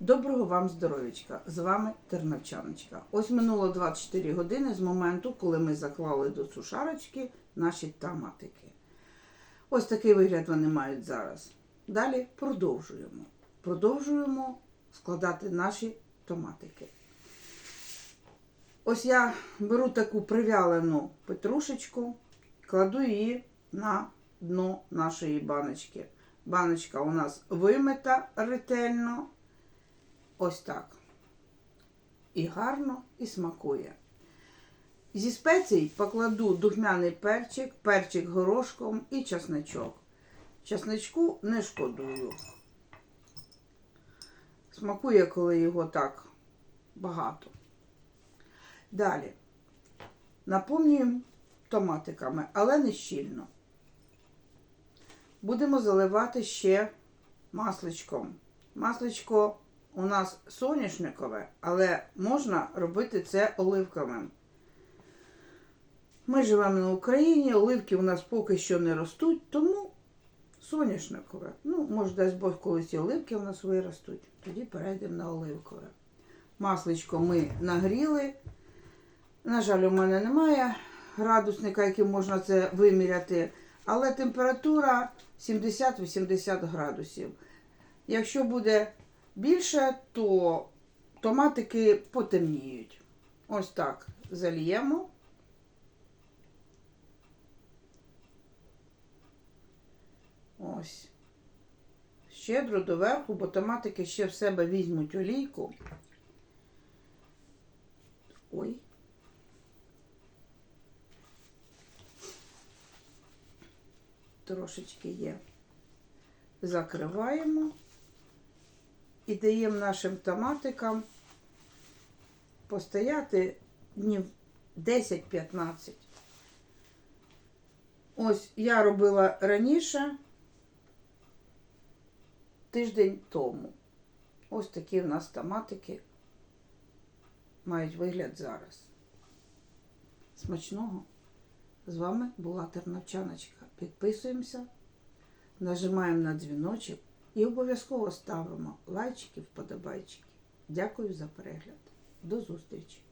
Доброго вам здоров'ячка! З вами Тернавчаночка. Ось минуло 24 години з моменту, коли ми заклали до сушарочки наші томатики. Ось такий вигляд вони мають зараз. Далі продовжуємо. Продовжуємо складати наші томатики. Ось я беру таку привялену петрушечку, кладу її на дно нашої баночки. Баночка у нас вимита ретельно. Ось так. І гарно, і смакує. Зі спецій покладу духмяний перчик, перчик горошком і часничок. Часничку не шкодую. Смакує, коли його так багато. Далі. Наповнюємо томатиками, але не щільно. Будемо заливати ще масличком. Масличко у нас соняшникове, але можна робити це оливковим. Ми живемо на Україні, оливки у нас поки що не ростуть, тому соняшникове. Ну, може, дасть Бог, колись і оливки у нас виростуть. Тоді перейдемо на оливкове. Масличко ми нагріли. На жаль, у мене немає градусника, яким можна це виміряти, але температура 70-80 градусів. Якщо буде більше, то томатики потемніють. Ось так зальємо. Ось. Щедро доверху, бо томатики ще в себе візьмуть олійку. Ой. Трошечки є. Закриваємо і даємо нашим томатикам постояти днів 10-15. Ось я робила раніше, тиждень тому. Ось такі в нас томатики мають вигляд зараз. Смачного! З вами була Тернавчаночка. Підписуємося, нажимаємо на дзвіночок і обов'язково ставимо лайчики, вподобайчики. Дякую за перегляд. До зустрічі!